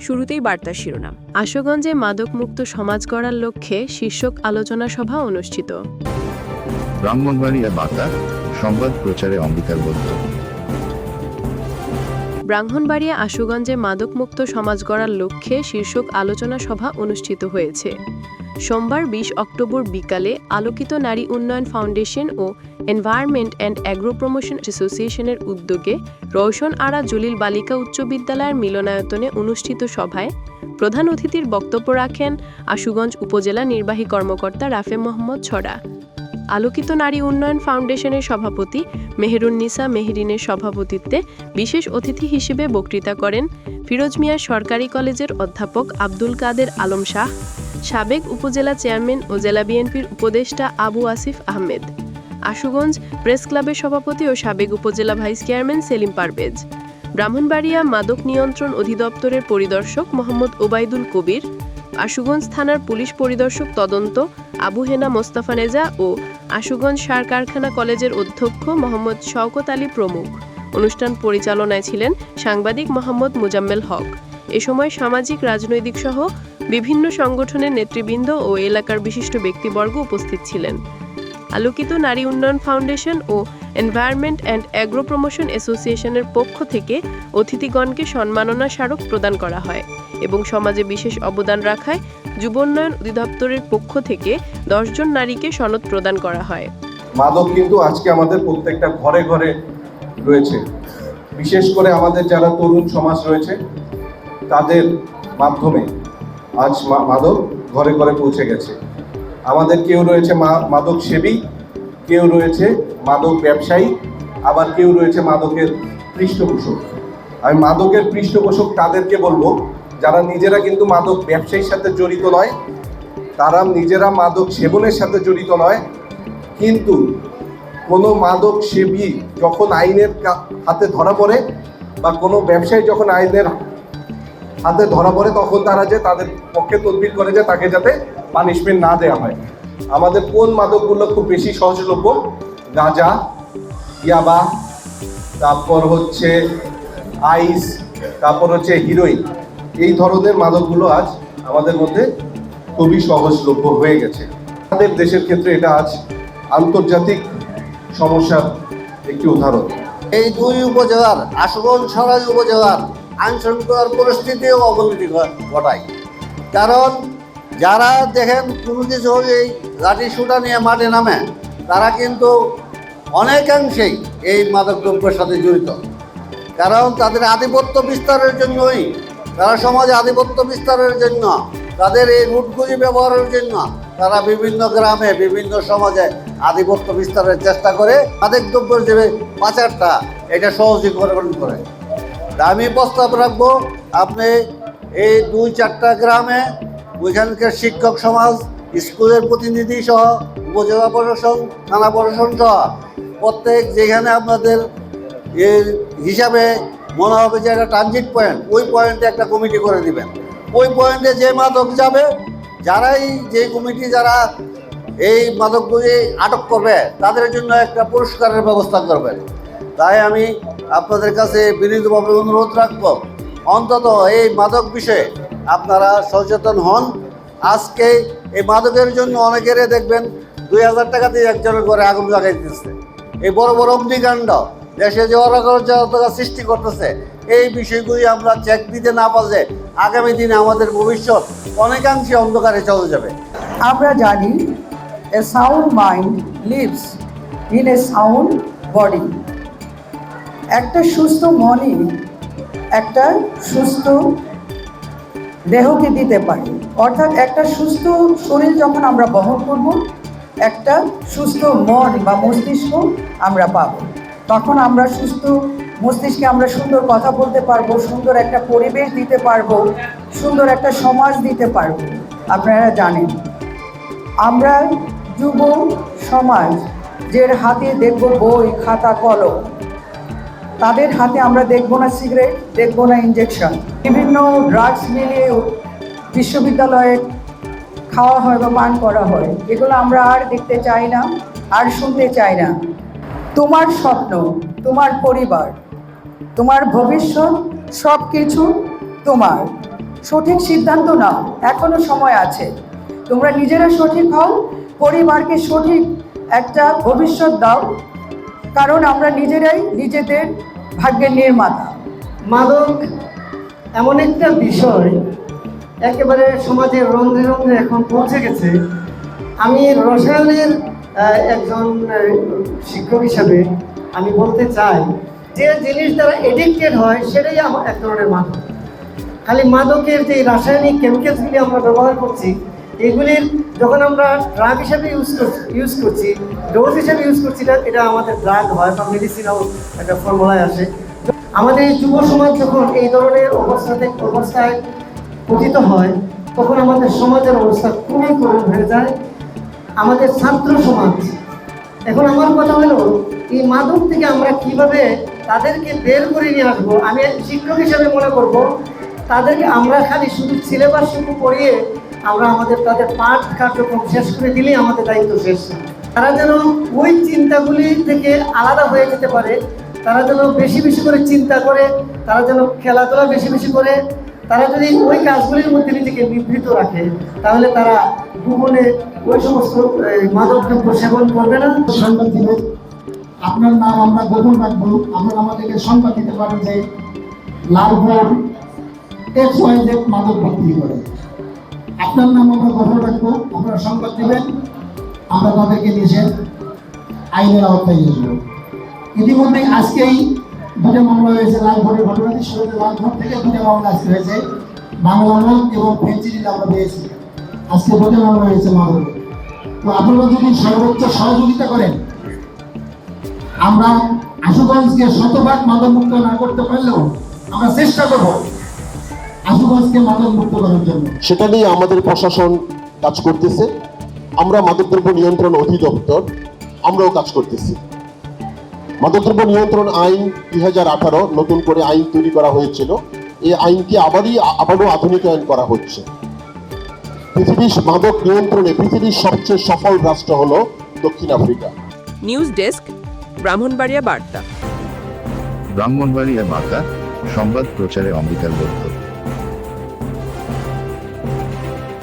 শুরুতেই বার্তা শিরোনাম। আশুগঞ্জে মাদকমুক্ত সমাজ গড়ার লক্ষ্যে শীর্ষক আলোচনা সভা অনুষ্ঠিত। ব্রাহ্মণবাড়িয়া বার্তা সংবাদ প্রচারে অঙ্গীকারবদ্ধ। ব্রাহ্মণবাড়িয়া আশুগঞ্জে মাদকমুক্ত সমাজ গড়ার লক্ষ্যে শীর্ষক আলোচনা সভা অনুষ্ঠিত হয়েছে। সোমবার বিশ অক্টোবর বিকালে আলোকিত নারী উন্নয়ন ফাউন্ডেশন ও এনভায়রনমেন্ট অ্যান্ড অ্যাগ্রো প্রমোশন অ্যাসোসিয়েশনের উদ্যোগে রওশন আরা জলিল বালিকা উচ্চ বিদ্যালয়ের মিলনায়তনে অনুষ্ঠিত সভায় প্রধান অতিথির বক্তব্য রাখেন আশুগঞ্জ উপজেলা নির্বাহী কর্মকর্তা রাফে মোহাম্মদ ছড়া। আলোকিত নারী উন্নয়ন ফাউন্ডেশনের সভাপতি মেহেরুন্নিসা মেহরিনের সভাপতিত্বে বিশেষ অতিথি হিসেবে বক্তৃতা করেন ফিরোজ মিয়া সরকারি কলেজের অধ্যাপক আব্দুল কাদের আলম শাহ, সাবেক উপজেলা চেয়ারম্যান ও জেলা বিএনপির উপদেষ্টা আবু আসিফ আহমেদ। আশুগঞ্জ প্রেস ক্লাবের সভাপতি ও সাবেক উপজেলা ভাইস চেয়ারম্যান সেলিম পারভেজ। ব্রাহ্মণবাড়িয়া মাদক নিয়ন্ত্রণ অধিদপ্তরের পরিদর্শক মোহাম্মদ ওবায়দুল কবির, আশুগঞ্জ থানার পুলিশ পরিদর্শক তদন্ত আবু হেনা মোস্তাফা নেজা ও আশুগঞ্জ সার কারখানা কলেজের অধ্যক্ষ মোহাম্মদ শওকত আলী প্রমুখ। অনুষ্ঠান পরিচালনায় ছিলেন সাংবাদিক মোহাম্মদ মুজাম্মেল হক। এ সময় সামাজিক, রাজনৈতিক সহ বিভিন্ন সংগঠনের নেতৃবৃন্দ ও এলাকার বিশিষ্ট ব্যক্তিবর্গ উপস্থিত ছিলেন। আলোকিত নারী উন্নয়ন ফাউন্ডেশন ও এনভায়রনমেন্ট অ্যান্ড অ্যাগ্রো প্রমোশন অ্যাসোসিয়েশনের পক্ষ থেকে অতিথিগণকে সম্মাননা স্মারক প্রদান করা হয় এবং সমাজে বিশেষ অবদান রাখায় যুব উন্নয়ন অধিদপ্তরের পক্ষ থেকে দশজন নারীকে সনদ প্রদান করা হয়। মাদক কিন্তু আজকে আমাদের প্রত্যেকটা ঘরে ঘরে রয়েছে। বিশেষ করে আমাদের যারা তরুণ সমাজ রয়েছে, তাদের মাধ্যমে আজ মাদক ঘরে ঘরে পৌঁছে গেছে। আমাদের কেউ রয়েছে মাদক সেবী, কেউ রয়েছে মাদক ব্যবসায়ী, আবার কেউ রয়েছে মাদকের পৃষ্ঠপোষক। আমি মাদকের পৃষ্ঠপোষক তাদেরকে বলব, যারা নিজেরা কিন্তু মাদক ব্যবসায়ীর সাথে জড়িত নয়, তারা নিজেরা মাদক সেবনের সাথে জড়িত নয়, কিন্তু কোনো মাদক সেবী যখন আইনের হাতে ধরা পড়ে বা কোনো ব্যবসায়ী যখন আইনের হাতে ধরা পড়ে, তখন তারা যে তাদের পক্ষে তদবির করে যে তাকে যাতে পানিশমেন্ট না দেওয়া হয়। আমাদের কোন মাদকগুলো খুব বেশি সহজলভ্য? গাঁজা, ইয়াবা, তারপর হচ্ছে আইস, তারপর হচ্ছে হিরোইন। এই ধরনের মাদকগুলো আজ আমাদের মধ্যে খুবই সহজলভ্য হয়ে গেছে। আমাদের দেশের ক্ষেত্রে এটা আজ আন্তর্জাতিক সমস্যার একটি উদাহরণ। এই দুই উপজেলার আশুগঞ্জ সরাই উপজেলার আইনশৃঙ্খলার পরিস্থিতিও অবনতি ঘটায়। কারণ যারা দেখেন কোনো কিছু এই লাঠি সুটা নিয়ে মাঠে নামে, তারা কিন্তু অনেকাংশেই এই মাদকদ্রব্যের সাথে জড়িত। কারণ তাদের আধিপত্য বিস্তারের জন্যই, তারা সমাজে আধিপত্য বিস্তারের জন্য, তাদের এই রুটগুলি ব্যবহারের জন্য তারা বিভিন্ন গ্রামে, বিভিন্ন সমাজে আধিপত্য বিস্তারের চেষ্টা করে মাদক দ্রব্যের যে পাচারটা, এটা সহজীকরণ করে। আমি প্রস্তাব রাখব, আপনি এই দুই চারটা গ্রামে ওইখানকার শিক্ষক সমাজ, স্কুলের প্রতিনিধি সহ, উপজেলা প্রশাসন, থানা প্রশাসন সহ, প্রত্যেক যেখানে আপনাদের এর হিসাবে মনে হবে যে একটা ট্রানজিট পয়েন্ট ওই পয়েন্টে একটা কমিটি করে দিবেন। ওই পয়েন্টে যে মাদক যাবে, যারাই যে কমিটি যারা এই মাদকগুলি আটক করবে, তাদের জন্য একটা পুরস্কারের ব্যবস্থা করবেন। তাই আমি আপনাদের কাছে বিনীতভাবে অনুরোধ রাখব, অন্তত এই মাদক বিষয়ে আপনারা সচেতন হন। আজকে এই মাদকের জন্য অনেকেরে দেখবেন দুই হাজার টাকা দিয়ে একজনের ঘরে আগুন লাগাই দিতেছে। এই বড় বড় অগ্নিকাণ্ড, দেশে যে অরাজকতা সৃষ্টি করতেছে, এই বিষয়গুলি আমরা চেক দিতে না পারলে আগামী দিনে আমাদের ভবিষ্যৎ অনেকাংশে অন্ধকারে চলে যাবে। আমরা জানি a sound mind lives in a sound body একটা সুস্থ মনই একটা সুস্থ দেহকে দিতে পারে। অর্থাৎ একটা সুস্থ শরীর যখন আমরা বহন করব, একটা সুস্থ মন বা মস্তিষ্ক আমরা পাবো। তখন আমরা সুস্থ মস্তিষ্কে আমরা সুন্দর কথা বলতে পারব, সুন্দর একটা পরিবেশ দিতে পারব, সুন্দর একটা সমাজ দিতে পারব। আপনারা জানেন, আমরা যুব সমাজ যে হাতে দেখব বই, খাতা, কলম তাদের হাতে আমরা দেখব না সিগারেট, দেখব না ইঞ্জেকশন বিভিন্ন ড্রাগস মিলিয়ে বিশ্ববিদ্যালয়ে খাওয়া হয় বা পান করা হয়। এগুলো আমরা আর দেখতে চাই না, আর শুনতে চাই না। তোমার স্বপ্ন, তোমার পরিবার, তোমার ভবিষ্যৎ সব কিছু তোমার। সঠিক সিদ্ধান্ত নাও, এখনও সময় আছে। তোমরা নিজেরা সঠিক হও, পরিবারকে সঠিক একটা ভবিষ্যৎ দাও। কারণ আমরা নিজেরাই নিজেদের ভাগ্যের নির্মাতা মাদক এমন একটা বিষয়, একেবারে সমাজের রন্ধ্রে রন্ধ্রে এখন পৌঁছে গেছে। আমি রসায়নের একজন শিক্ষক হিসাবে আমি বলতে চাই, যে জিনিস দ্বারা এডিক্টেড হয়, সেটাই আমার এক ধরনের মাদক। খালি মাদকের যে রাসায়নিক কেমিক্যালসগুলি আমরা ব্যবহার করছি এগুলির যখন আমরা ড্রাগ হিসাবে ইউজ করছি ইউজ করছি ডোজ হিসাবে ইউজ করছি না এটা আমাদের ড্রাগ হয়, বা মেডিসিনাল একটা ফর্মুলায় আসে আমাদের এই যুব সমাজ যখন এই ধরনের অবস্থাতে অবস্থায় পতিত হয়, তখন আমাদের সমাজের অবস্থা খুবই করুণ হয়ে যায়। আমাদের ছাত্র সমাজ এখন আমার কথা হলো, এই মাদক থেকে আমরা কীভাবে তাদেরকে বের করে নিয়ে আসব? আমি শিক্ষক হিসেবে মনে করব, তাদেরকে আমরা খালি শুধু সিলেবাস শুধু পড়িয়ে আমরা আমাদের তাদের পাঠ কার্যক্রম শেষ করে দিলেই আমাদের দায়িত্ব শেষ। তারা যেন ওই চিন্তাগুলি থেকে আলাদা হয়ে যেতে পারে, তারা যেন বেশি বেশি করে চিন্তা করে, তারা যেন খেলাধুলা বেশি বেশি করে, তারা যদি ওই কাজগুলির মধ্যে নিজেকে নিবৃত রাখে, তাহলে তারা ভুবনে ওই সমস্ত মাদকদ্রব্য সেবন করবে না। সংবাদ দিলে আপনার নাম আমরা গোপন রাখব। আপনারা আমাদেরকে সংবাদ দিতে পারেন যে লালপুর এক্স ওয়াই জেড মাদক বিক্রি করে। আপনার নাম আমরা গোপন রাখব, আপনারা সংবাদ দেবেন, আমরা তাদেরকে নিষেধ আইনের আওতায় নিয়ে ইতিমধ্যে আজকেই দুটো মামলা হয়েছে লালপুরের ঘটনাটি শুরুতে লালপুর থেকে দুটো মামলা আজকে হয়েছে, বাংলা মল এবং ফেঞ্চিডিতে আমরা পেয়েছি। আজকে দুটো মামলা হয়েছে মাদকের তো আপনারা যদি সর্বোচ্চ সহযোগিতা করেন, আমরা আশুগঞ্জকে শতভাগ মাদকমুক্ত না করতে পারলেও আমরা চেষ্টা করব আশুগঞ্জকে মাদকমুক্ত করার জন্য। সেটা নিয়ে আমাদের প্রশাসন কাজ করতেছে। আমরা মাদকদ্রব্য নিয়ন্ত্রণ অধিদপ্তর আমরাও কাজ করতেছি। মাদকদ্রব্য নিয়ন্ত্রণ আইন দুই হাজার আঠারো নতুন করে আইন তৈরি করা হয়েছিল। এই আইনকে আবারই আবারও আধুনিকায়ন করা হচ্ছে। পৃথিবীর মাদক নিয়ন্ত্রণে পৃথিবীর সবচেয়ে সফল রাষ্ট্র হলো দক্ষিণ আফ্রিকা। নিউজ ডেস্ক ব্রাহ্মণবাড়িয়া বার্তা। ব্রাহ্মণবাড়িয়া বার্তা সংবাদ প্রচারে অঙ্গীকারবদ্ধ